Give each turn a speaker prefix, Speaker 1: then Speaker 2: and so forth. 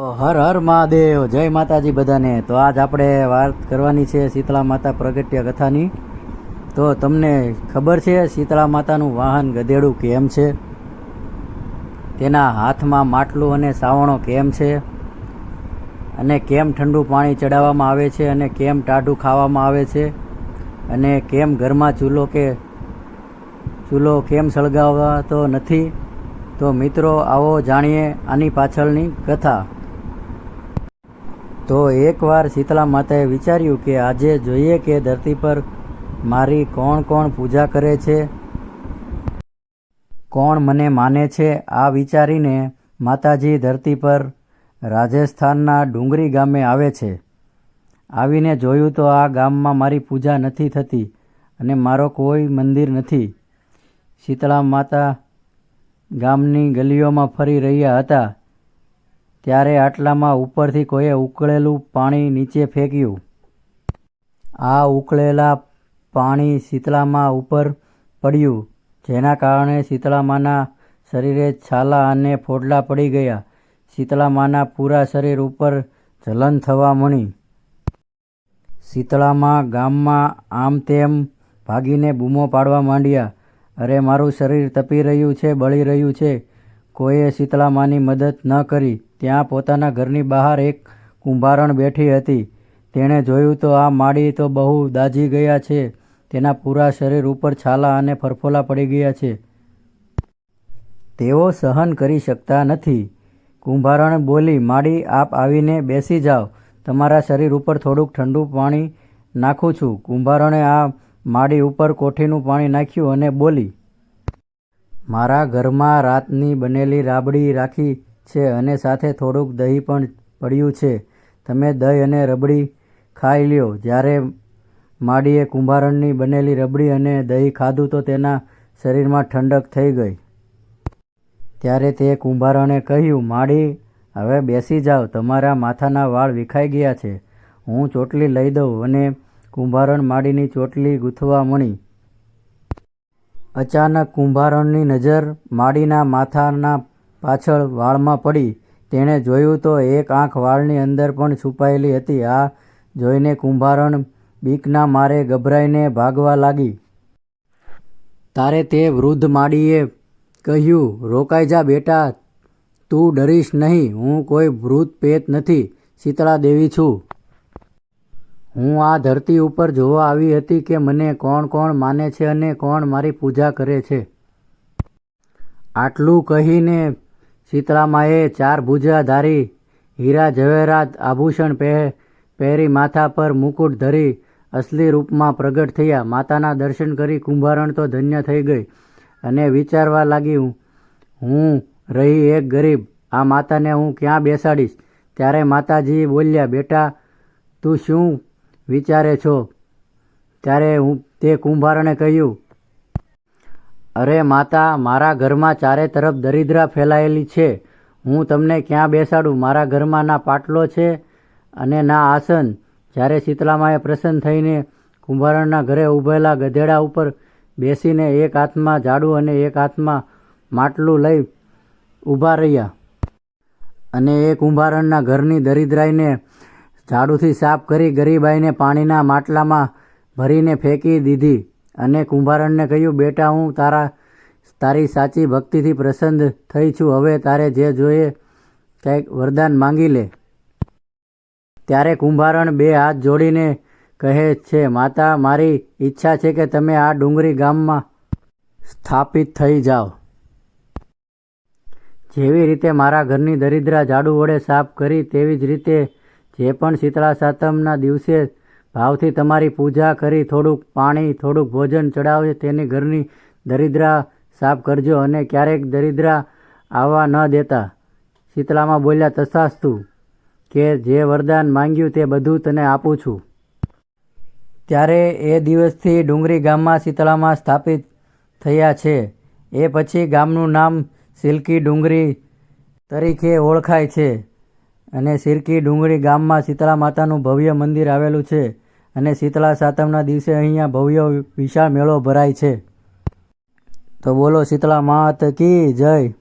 Speaker 1: હર હર મહાદેવ, જય માતાજી બધાને. તો આજ આપણે વાત કરવાની છે શીતળા માતા પ્રગટ્ય કથાની. તો તમને ખબર છે શીતળા માતાનું વાહન ગધેડું કેમ છે? તેના હાથમાં માટલું અને સાવણો કેમ છે? અને કેમ ઠંડુ પાણી ચડાવવામાં આવે છે? અને કેમ ટાઢું ખાવામાં આવે છે? અને કેમ ઘરમાં ચૂલો કે ચૂલો કેમ સળગાવતો નથી? તો મિત્રો, આવો જાણીએ આની પાછળની કથા. તો એકવાર શીતળા માતાએ વિચાર્યું કે આજે જોઈએ કે ધરતી પર મારી કોણ કોણ પૂજા કરે છે? કોણ મને માને છે? આ વિચારીને માતાજી ધરતી પર રાજસ્થાનના ડુંગરી ગામે આવે છે. આવીને જોયું તો આ ગામમાં મારી પૂજા નથી થતી અને મારો કોઈ મંદિર નથી. શીતળા માતા ગામની ગલીઓમાં ફરી રહ્યા હતા. ત્યારે આટલામાં ઉપરથી કોઈએ ઉકળેલું પાણી નીચે ફેંક્યું. આ ઉકળેલા પાણી શીતળામાં ઉપર પડ્યું, જેના કારણે શીતળામાના શરીરે છાલા અને ફોડલા પડી ગયા. શીતળામાના પૂરા શરીર ઉપર જલન થવા મળી. શીતળામાં ગામમાં આમ તેમ ભાગીને બૂમો પાડવા માંડ્યા. અરે, મારું શરીર તપી રહ્યું છે, બળી રહ્યું છે. કોઈએ શીતળામાની મદદ ન કરી, ત્યાં પોતાના ઘરની બહાર એક કુંભારણ બેઠી હતી. તેણે જોયું તો આ માડી તો બહુ દાઝી ગયા છે, તેના પૂરા શરીર ઉપર છાલા અને ફરફોલા પડી ગયા છે. તેઓ સહન કરી શકતા નથી. કુંભારણ બોલી, માડી, આપ આવીને બેસી જાઓ. તમારા શરીર ઉપર થોડુંક ઠંડુ પાણી નાખું છું. કુંભારણે આ માડી ઉપર કોઠીનું પાણી નાખ્યું અને બોલી મારા ઘરમાં રાતની બનેલી રાબડી રાખી છે અને સાથે થોડુંક દહીં પણ પડ્યું છે. તમે દહીં અને રબડી ખાઈ લ્યો. જ્યારે માડીએ કુંભારણની બનેલી રબડી અને દહીં ખાધું તો તેના શરીરમાં ઠંડક થઈ ગઈ. ત્યારે તે કુંભારણે કહ્યું, માડી, હવે બેસી જાઓ. તમારા માથાના વાળ વિખાઈ ગયા છે. હું ચોટલી લઈ દઉં. અને કુંભારણ માડીની ચોટલી ગૂંથવા મળી. અચાનક કુંભારણની નજર માડીના માથાના પાછળ વાળમાં પડી. તેણે જોયું તો એક આંખ વાળની અંદર પણ છુપાયેલી હતી. આ જોઈને કુંભારણ બીકના મારે ગભરાઈને ભાગવા લાગી. તારે તે વૃદ્ધ માડીએ કહ્યું, રોકાઈ જા બેટા, તું ડરીશ નહીં, હું કોઈ ભૂત પેત નથી, શીતળા દેવી છું. હું આ ધરતી ઉપર જોવા આવી હતી કે મને કોણ કોણ માને છે અને કોણ મારી પૂજા કરે છે. આટલું કહીને શીતળામાએ ચાર ભુજા ધારી હીરા જવેરાત આભૂષણ પહે, પહેરી માથા પર મુકુટ ધરી અસલી રૂપમાં પ્રગટ થયા. માતાના દર્શન કરી કુંભારણ તો ધન્ય થઈ ગઈ અને વિચારવા લાગી હું રહી એક ગરીબ. આ માતાને હું ક્યાં બેસાડીશ? ત્યારે માતાજી બોલ્યા, બેટા, તું શું વિચારે છો? ત્યારે હું તે કુંભારણે કહ્યું, અરે માતા, મારા ઘરમાં ચારે તરફ દરિદ્રા ફેલાયેલી છે. હું તમને ક્યાં બેસાડું? મારા ઘરમાં ના પાટલો છે અને ના આસન. જ્યારે શીતલામાએ પ્રસન્ન થઈને કુંભારણના ઘરે ઊભેલા ગધેડા ઉપર બેસીને એક હાથમાં ઝાડુ અને એક હાથમાં માટલું લઈ ઊભા રહ્યા. અને એ કુંભારણના ઘરની દરિદ્રાઈને ઝાડુથી સાફ કરી ગરીબાઈને પાણીના માટલામાં ભરીને ફેંકી દીધી અને કુંભારણને કહ્યું, બેટા, હું તારા, તારી સાચી ભક્તિથી પ્રસન્ન થઈ છું. હવે તારે જે જોઈએ કંઈક વરદાન માંગી લે. ત્યારે કુંભારણ બે હાથ જોડીને કહે છે, માતા, મારી ઈચ્છા છે કે તમે આ ડુંગરી ગામમાં સ્થાપિત થઈ જાઓ. જેવી રીતે મારા ઘરની દરિદ્રા ઝાડુ વડે સાફ કરી, તેવી જ રીતે જે પણ શીતળા સાતમના દિવસે ભાવથી તમારી પૂજા કરી થોડુંક પાણી, થોડુંક ભોજન ચડાવજો, તેની ઘરની દરિદ્રા સાફ કરજો અને ક્યારેક દરિદ્રા આવવા ન દેતા. શીતળામાં બોલ્યા, તથાસ્તુ, કે જે વરદાન માંગ્યું તે બધું તને આપું છું. ત્યારે એ દિવસથી ડુંગરી ગામમાં શીતળામાં સ્થાપિત થયા છે. એ પછી ગામનું નામ સિલ્કી ડુંગરી તરીકે ઓળખાય છે. અને સિરકી ડુંગળી ગામમાં શીતળા માતાનું ભવ્ય મંદિર આવેલું છે અને શીતળા સાતમના દિવસે અહીંયા ભવ્ય વિશાળ મેળો ભરાય છે. તો બોલો શીતળા માત કી જય?